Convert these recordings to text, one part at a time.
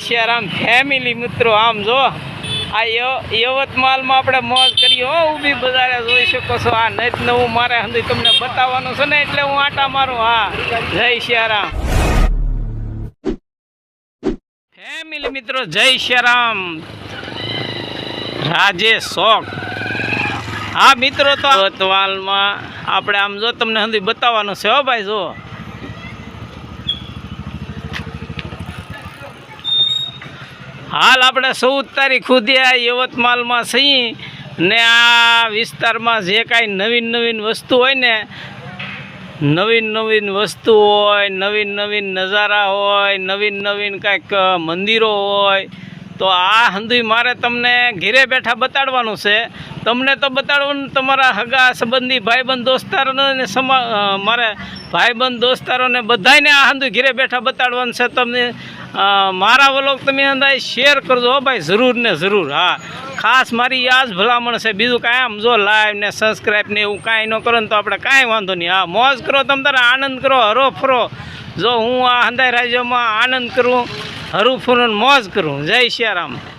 જય આમ ફેમિલી મિત્રો, આમ જો, આ યવતમાલમાં આપણે મોજ કરી હો ઊભી બજારે જોઈ શકો છો. આ નત નવું મારે હંધી તમને બતાવવાનું છે ને, એટલે હું આટા મારું, હા. જય શ્યારામ ફેમિલી મિત્રો, જય શ્યારામ રાજે શોખ હા, મિત્રો, તો યવતમાલમાં આપણે આમ જો તમને હંધી બતાવવાનું છે હો, ભાઈ, જો. હાલ આપણે ચૌદ તારીખ સુધી આ યવતમાલમાં છીએ ને આ વિસ્તારમાં જે કાંઈ નવીન નવીન વસ્તુ હોય ને, નવીન નવીન વસ્તુ હોય, નવીન નવીન નજારા હોય, નવીન નવીન કાંઈક મંદિરો હોય, તો આ હંધુય મારે તમને ઘેરે બેઠા બતાડવાનું છે. તમને તો બતાડવાનું તમારા હગા સંબંધી ભાઈબંધ દોસ્તારોને સમા મારે ભાઈબંધ દોસ્તારોને બધાયને આ હંધુય ઘેરે બેઠા બતાડવાનું છે તમને. મારા વલોક તમે અંદાજ શેર કરજો ભાઈ, જરૂર ને જરૂર. હા. ખાસ મારી યાદ ભલામણ છે. બીજું કાંઈ આમ જો લાઈવ ને સબસ્ક્રાઈબ ને એવું કાંઈ ન કરો ને તો આપણે કાંઈ વાંધો નહીં. હા, મોજ કરો તમે તારે, આનંદ કરો, હરો ફરો. જો હું આ હંદાય રાજ્યમાં આનંદ કરું, હરું ફરું મોજ કરું. જય શ્યારામ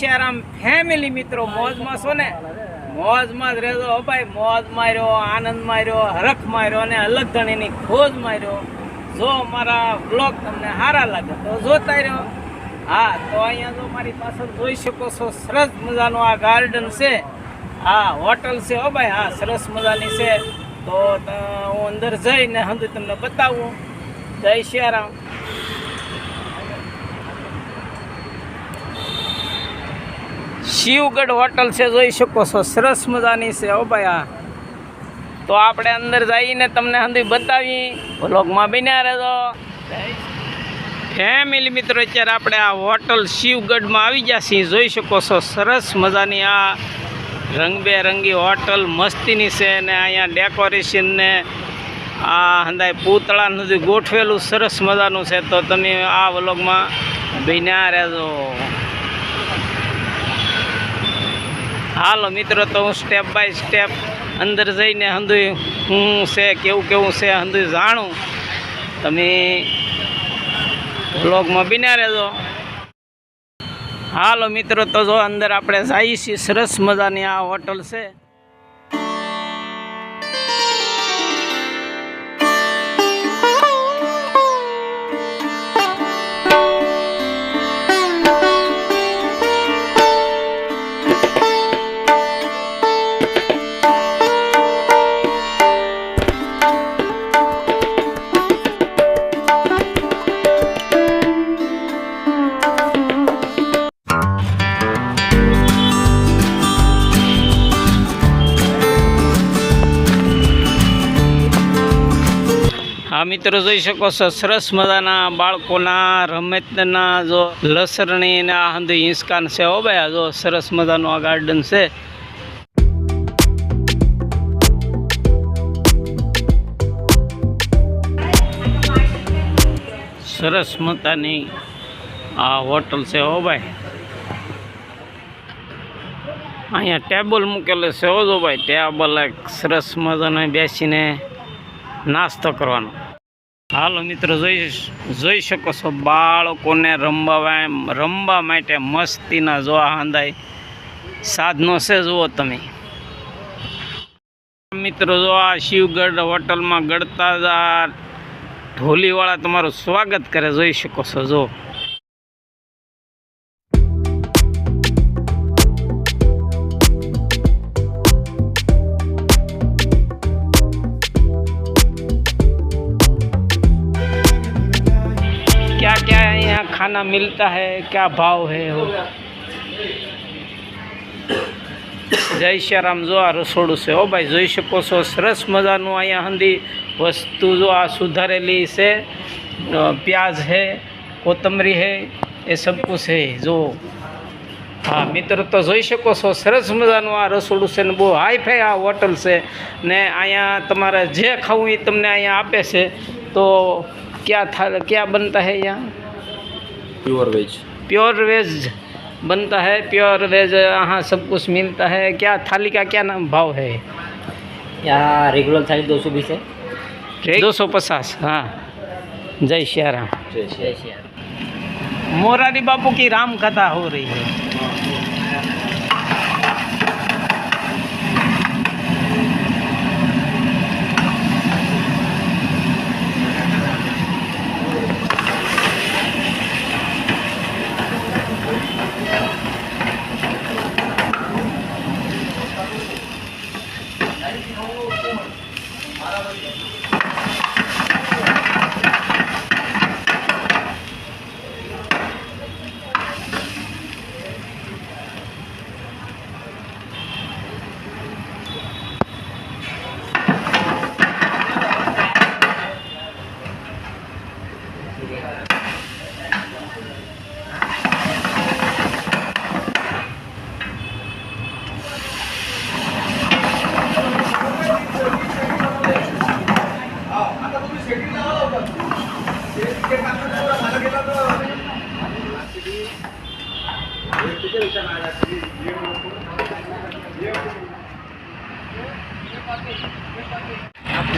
જય શ્યારામ ફેમિલી મિત્રો, મોજમાં છો ને? મોજમાં જ રહેજો હો ભાઈ, મોજ માર્યો, આનંદ માર્યો, હરખ માર્યો અને અલગ ધણીની ખોજ માર્યો. જો મારા બ્લોગ તમને સારા લાગે તો જોતા રહ્યો. હા, તો અહીંયા જો મારી પાછળ જોઈ શકો છો, સરસ મજાનું આ ગાર્ડન છે. હા હોટલ છે હો ભાઈ, હા, સરસ મજાની છે. તો હું અંદર જઈને હંધુ તમને બતાવું. જય શ્યારામ શિવગઢ હોટલ છે, જોઈ શકો છો. સરસ મજાની છે હો ભાઈ આ. તો આપણે અંદર જઈને તમને હંધી બતાવી. વ્લોગમાં બન્યા રહેજો. ફેમિલી મિત્રો, અત્યારે આપણે આ હોટલ શિવગઢમાં આવી ગયા છીએ. જોઈ શકો છો, સરસ મજાની આ રંગબેરંગી હોટલ મસ્તીની છે ને અહીંયા ડેકોરેશન ને આ હંદાય પૂતળા સુધી ગોઠવેલું સરસ મજાનું છે. તો તમે આ વ્લોગમાં બન્યા રહેજો. હાલો મિત્રો, તો હું સ્ટેપ બાય સ્ટેપ અંદર જઈને હંધુય હું છે, કેવું કેવું છે હંધુય જાણું. તમે બ્લોગમાં બિના રહેજો. હાલો મિત્રો, તો જો અંદર આપણે જઈએ છીએ, સરસ મજાની આ હોટલ છે. હા, મિત્રો, જોઈ શકો છો, સરસ મજાના બાળકોના રમતના જો લસરણી ને આ હંધુ હિંસકાન છે હો ભાઈ, આ જો સરસ મજાનું આ ગાર્ડન છે. સરસ મજાની આ હોટલ છે હો ભાઈ. અહીંયા ટેબલ મૂકેલું છે હો જો ભાઈ ટેબલ એક સરસ મજાનો બેસીને નાસ્તો કરવાનો. હાલો મિત્રો, જોઈ જોઈ શકો છો બાળકોને રમવા રમવા માટે મસ્તીના જો આ હંદાય સાધનો છે, જુઓ તમે. મિત્રો, જો આ શિવગઢ હોટલમાં ગળતા ઢોલીવાળા તમારું સ્વાગત કરે, જોઈ શકો છો જો यहाँ खाना मिलता है क्या भाव है वो જય શ્યારામ જો આ રસોડું છે ઓ ભાઈ જોઈ શકો છો સરસ મજાનું અહીંયા હંધી વસ્તુ જો આ સુધારેલી છે અ, પ્યાજ છે કોથમરી છે એ સબ કુછ છે જો હા મિત્રો તો જોઈ શકો છો સરસ મજાનું આ રસોડું છે ને બહુ હાઈ ફાઈ આ હોટલ છે ને અહીંયા તમારે જે ખાવું એ તમને અહીંયા આપે છે તો ક્યાં થા ક્યાં બનતા है यहाँ प्योर वेज। प्योर वेज बनता है प्योर वेज यहाँ सब कुछ मिलता है। क्या थाली का क्या नाम भाव है? यहाँ रेगुलर थाली दो सौ बीस है। दो सौ पचास हाँ। जय श्याराम राम। जय श्याराम मोरारी बापू की राम कथा हो रही है।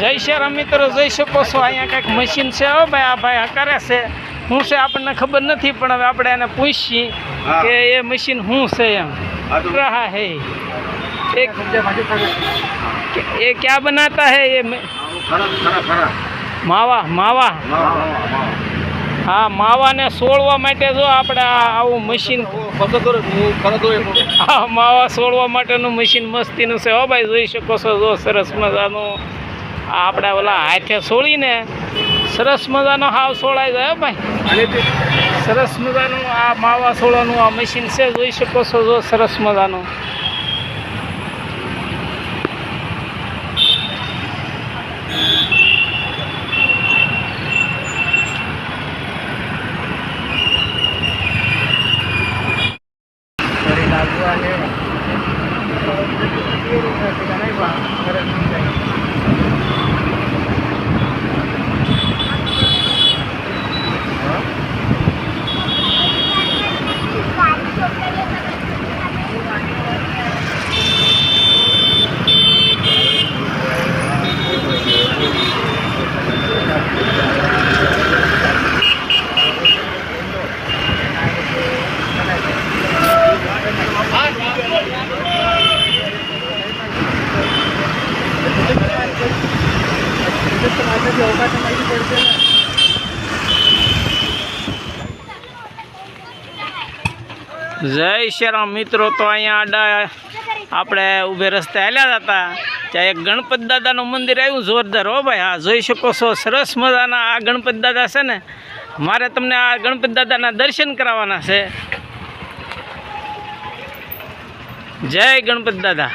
જય શ્યારામ મિત્રો જઈ શકો છો? અહીંયા કંઈક મશીન છે હો ભાઈ આ ભાઈ કરે છે. શું છે આપણને ખબર નથી પણ હવે આપણે એને પૂછીએ કે એ મશીન શું છે એમ. રહા હે એ ક્યાં બનાતા હે એ માવા માવા. હા માવાને સોળવા માટે જો આપણે આવું મશીન હા માવા સોળવા માટેનું મશીન મસ્તીનું છે. હો ભાઈ જોઈ શકો છો જો સરસ મજાનું આપણે ઓલા હાથે સોળીને સરસ મજાનો હાવ સોળાઈ જાય હો ભાઈ. સરસ મજાનું આ માવા સોળાનું આ મશીન છે, જોઈ શકો છો, જો સરસ મજાનું. જય શ્રીરામ, મિત્રો, તો અહીંયા આડા આપણે ઊભે રસ્તે હાલ્યા હતા. ત્યાં એક ગણપત દાદાનું મંદિર આવ્યું, જોરદાર. હો ભાઈ, હા, જોઈ શકો છો, સરસ મજાના આ ગણપત દાદા છે ને. મારે તમને આ ગણપત દાદાના દર્શન કરાવવાના છે. જય ગણપત દાદા.